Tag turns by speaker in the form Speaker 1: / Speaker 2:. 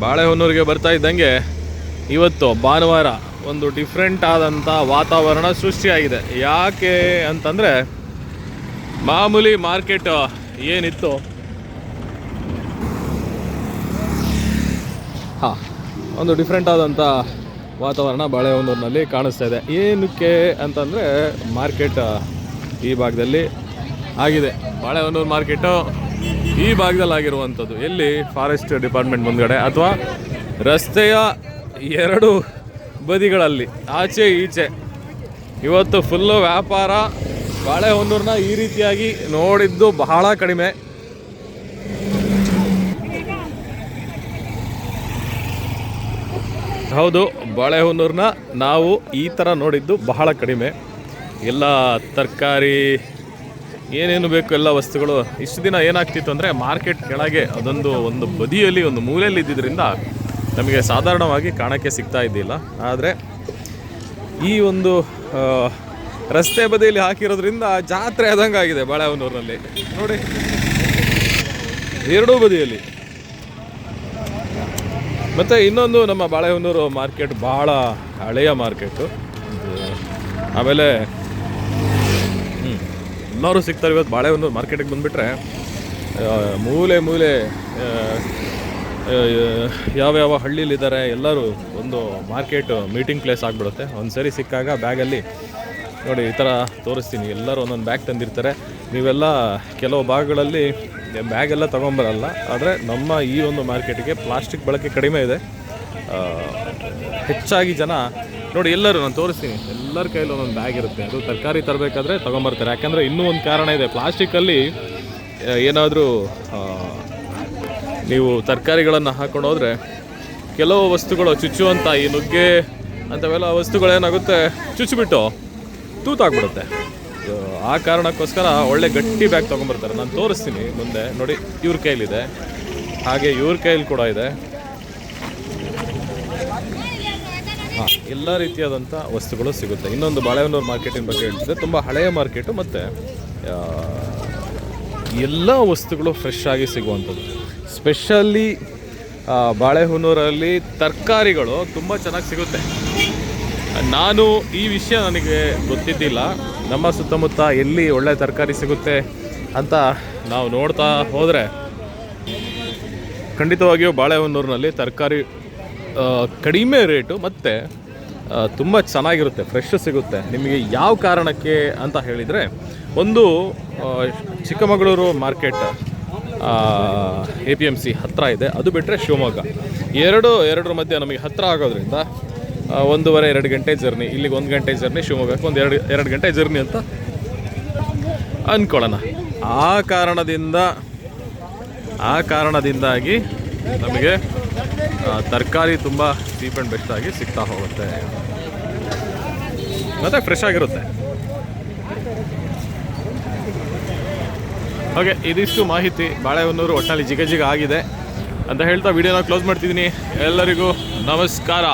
Speaker 1: ಬಾಳೆಹೊನ್ನೂರಿಗೆ ಬರ್ತಾ ಇದ್ದಂಗೆ ಇವತ್ತು ಭಾನುವಾರ ಒಂದು ಡಿಫ್ರೆಂಟ್ ಆದಂಥ ವಾತಾವರಣ ಸೃಷ್ಟಿಯಾಗಿದೆ. ಯಾಕೆ ಅಂತಂದರೆ ಮಾಮೂಲಿ ಮಾರ್ಕೆಟ್ ಏನಿತ್ತು? ಹಾಂ, ಒಂದು ಡಿಫ್ರೆಂಟ್ ಆದಂಥ ವಾತಾವರಣ ಬಾಳೆಹೊನ್ನೂರಿನಲ್ಲಿ ಕಾಣಿಸ್ತಾ ಇದೆ. ಏನಕ್ಕೆ ಅಂತಂದರೆ ಮಾರ್ಕೆಟ್ ಈ ಭಾಗದಲ್ಲಿ ಆಗಿದೆ. ಬಾಳೆಹೊನ್ನೂರು ಮಾರ್ಕೆಟು ಈ ಭಾಗದಲ್ಲಿ ಆಗಿರುವಂಥದ್ದು ಎಲ್ಲಿ ಫಾರೆಸ್ಟ್ ಡಿಪಾರ್ಟ್ಮೆಂಟ್ ಮುಂದ್ಗಡೆ ಅಥವಾ ರಸ್ತೆಯ ಎರಡು ಬದಿಗಳಲ್ಲಿ, ಆಚೆ ಈಚೆ. ಇವತ್ತು ಫುಲ್ಲು ವ್ಯಾಪಾರ ಬಾಳೆಹೊನ್ನೂರನ್ನ ಈ ರೀತಿಯಾಗಿ ನೋಡಿದ್ದು ಬಹಳ ಕಡಿಮೆ. ಹೌದು ಬಾಳೆಹೊನ್ನೂರನ್ನ ನಾವು ಈ ಥರ ನೋಡಿದ್ದು ಬಹಳ ಕಡಿಮೆ. ಎಲ್ಲ ತರಕಾರಿ ಏನೇನು ಬೇಕು ಎಲ್ಲ ವಸ್ತುಗಳು? ಇಷ್ಟು ದಿನ ಏನಾಗ್ತಿತ್ತು ಅಂದರೆ ಮಾರ್ಕೆಟ್ ಕೆಳಗೆ ಅದೊಂದು ಒಂದು ಬದಿಯಲ್ಲಿ, ಒಂದು ಮೂಲೆಯಲ್ಲಿ ಇದ್ದಿದ್ದರಿಂದ ನಮಗೆ ಸಾಧಾರಣವಾಗಿ ಕಾಣಕ್ಕೆ ಸಿಗ್ತಾ ಇದ್ದಿಲ್ಲ. ಆದರೆ ಈ ಒಂದು ರಸ್ತೆ ಬದಿಯಲ್ಲಿ ಹಾಕಿರೋದ್ರಿಂದ ಜಾತ್ರೆ ಆದಂಗೆ ಆಗಿದೆ ಬಾಳೆಹೊನ್ನೂರಿನಲ್ಲಿ. ನೋಡಿ, ಎರಡೂ ಬದಿಯಲ್ಲಿ. ಮತ್ತು ಇನ್ನೊಂದು ನಮ್ಮ ಬಾಳೆಹೊನ್ನೂರು ಮಾರ್ಕೆಟ್ ಭಾಳ ಹಳೆಯ ಮಾರ್ಕೆಟು. ಆಮೇಲೆ ಎಲ್ಲರೂ ಸಿಗ್ತಾರೆ ಇವತ್ತು ಬಾಳೆ ಒಂದು ಮಾರ್ಕೆಟಿಗೆ ಬಂದುಬಿಟ್ರೆ ಮೂಲೆ ಮೂಲೆ ಯಾವ್ಯಾವ ಹಳ್ಳಿಲಿದ್ದಾರೆ ಎಲ್ಲರೂ ಒಂದು ಮಾರ್ಕೆಟ್ ಮೀಟಿಂಗ್ ಪ್ಲೇಸ್ ಆಗಿಬಿಡುತ್ತೆ. ಒಂದು ಸರಿ ಸಿಕ್ಕಾಗ ಬ್ಯಾಗಲ್ಲಿ ನೋಡಿ ಈ ಥರ ತೋರಿಸ್ತೀನಿ. ಎಲ್ಲರೂ ಒಂದೊಂದು ಬ್ಯಾಗ್ ತಂದಿರ್ತಾರೆ. ನೀವೆಲ್ಲ ಕೆಲವು ಭಾಗಗಳಲ್ಲಿ ಬ್ಯಾಗೆಲ್ಲ ತೊಗೊಂಬರಲ್ಲ, ಆದರೆ ನಮ್ಮ ಈ ಒಂದು ಮಾರ್ಕೆಟಿಗೆ ಪ್ಲಾಸ್ಟಿಕ್ ಬಳಕೆ ಕಡಿಮೆ ಇದೆ. ಹೆಚ್ಚಾಗಿ ಜನ ನೋಡಿ ಎಲ್ಲರೂ ನಾನು ತೋರಿಸ್ತೀನಿ. ಎಲ್ಲರ ಕೈಯಲ್ಲಿ ಒಂದೊಂದು ಬ್ಯಾಗ್ ಇರುತ್ತೆ. ಅದು ತರಕಾರಿ ತರಬೇಕಾದ್ರೆ ತೊಗೊಂಬರ್ತಾರೆ. ಯಾಕಂದರೆ ಇನ್ನೂ ಒಂದು ಕಾರಣ ಇದೆ. ಪ್ಲಾಸ್ಟಿಕ್ಕಲ್ಲಿ ಏನಾದರೂ ನೀವು ತರಕಾರಿಗಳನ್ನು ಹಾಕೊಂಡು ಹೋದರೆ ಕೆಲವು ವಸ್ತುಗಳು ಚುಚ್ಚುವಂಥ ಈ ನುಗ್ಗೆ ಅಂಥವೆಲ್ಲ ವಸ್ತುಗಳೇನಾಗುತ್ತೆ ಚುಚ್ಚಿಬಿಟ್ಟು ತೂತಾಗ್ಬಿಡುತ್ತೆ. ಸೊ, ಆ ಕಾರಣಕ್ಕೋಸ್ಕರ ಒಳ್ಳೆ ಗಟ್ಟಿ ಬ್ಯಾಗ್ ತೊಗೊಂಬರ್ತಾರೆ. ನಾನು ತೋರಿಸ್ತೀನಿ ಮುಂದೆ. ನೋಡಿ ಇವ್ರ ಕೈಲಿದೆ. ಹಾಗೆ ಇವ್ರ ಕೈಲಿ ಕೂಡ ಇದೆ. ಹಾಂ, ಎಲ್ಲ ರೀತಿಯಾದಂಥ ವಸ್ತುಗಳು ಸಿಗುತ್ತೆ. ಇನ್ನೊಂದು ಬಾಳೆಹೊನ್ನೂರು ಮಾರ್ಕೆಟಿನ ಬಗ್ಗೆ ಹೇಳ್ತಿದ್ರೆ ತುಂಬ ಹಳೆಯ ಮಾರ್ಕೆಟು ಮತ್ತು ಎಲ್ಲ ವಸ್ತುಗಳು ಫ್ರೆಶ್ ಆಗಿ ಸಿಗುವಂಥದ್ದು. ಸ್ಪೆಷಲಿ ಬಾಳೆಹೊನ್ನೂರಲ್ಲಿ ತರಕಾರಿಗಳು ತುಂಬ ಚೆನ್ನಾಗಿ ಸಿಗುತ್ತೆ. ನಾನು ಈ ವಿಷಯ ನನಗೆ ಗೊತ್ತಿದ್ದಿಲ್ಲ. ನಮ್ಮ ಸುತ್ತಮುತ್ತ ಎಲ್ಲಿ ಒಳ್ಳೆ ತರಕಾರಿ ಸಿಗುತ್ತೆ ಅಂತ ನಾವು ನೋಡ್ತಾ ಹೋದರೆ ಖಂಡಿತವಾಗಿಯೂ ಬಾಳೆಹೊನ್ನೂರಿನಲ್ಲಿ ತರಕಾರಿ ಕಡಿಮೆ ರೇಟು, ಮತ್ತು ತುಂಬ ಚೆನ್ನಾಗಿರುತ್ತೆ ಫ್ರೆಶ್ ಸಿಗುತ್ತೆ. ನಿಮಗೆ ಯಾವ ಕಾರಣಕ್ಕೆ ಅಂತ ಹೇಳಿದರೆ, ಒಂದು Chikkamagaluru market A P M C ಹತ್ತಿರ ಇದೆ. ಅದು ಬಿಟ್ಟರೆ ಶಿವಮೊಗ್ಗ. ಎರಡು, ಎರಡರ ಮಧ್ಯೆ ನಮಗೆ ಹತ್ತಿರ ಆಗೋದ್ರಿಂದ ಒಂದೂವರೆ, ಎರಡು ಗಂಟೆ ಜರ್ನಿ, ಇಲ್ಲಿಗೆ ಒಂದು ಗಂಟೆ ಜರ್ನಿ, ಶಿವಮೊಗ್ಗಕ್ಕೆ ಒಂದು ಎರಡು ಎರಡು ಗಂಟೆ ಜರ್ನಿ ಅಂತ ಅಂದ್ಕೊಳ್ಳೋಣ ಆ ಕಾರಣದಿಂದ, ಆ ಕಾರಣದಿಂದಾಗಿ ನಮಗೆ ತರಕಾರಿ ತುಂಬ ಚೀಪ್ ಆ್ಯಂಡ್ ಬೆಸ್ಟ್ ಆಗಿ ಸಿಗ್ತಾ ಹೋಗುತ್ತೆ. ಮತ್ತು ಫ್ರೆಶ್ ಆಗಿರುತ್ತೆ. ಓಕೆ, ಇದಿಷ್ಟು ಮಾಹಿತಿ ಬಾಳೆಹೊನ್ನೂರು ಒಟ್ಟಿನಲ್ಲಿ ಜಿಗ ಜಿಗ ಆಗಿದೆ. ಅಂತ ಹೇಳ್ತಾ ವಿಡಿಯೋನ ಕ್ಲೋಸ್ ಮಾಡ್ತಿದ್ದೀನಿ. ಎಲ್ಲರಿಗೂ ನಮಸ್ಕಾರ.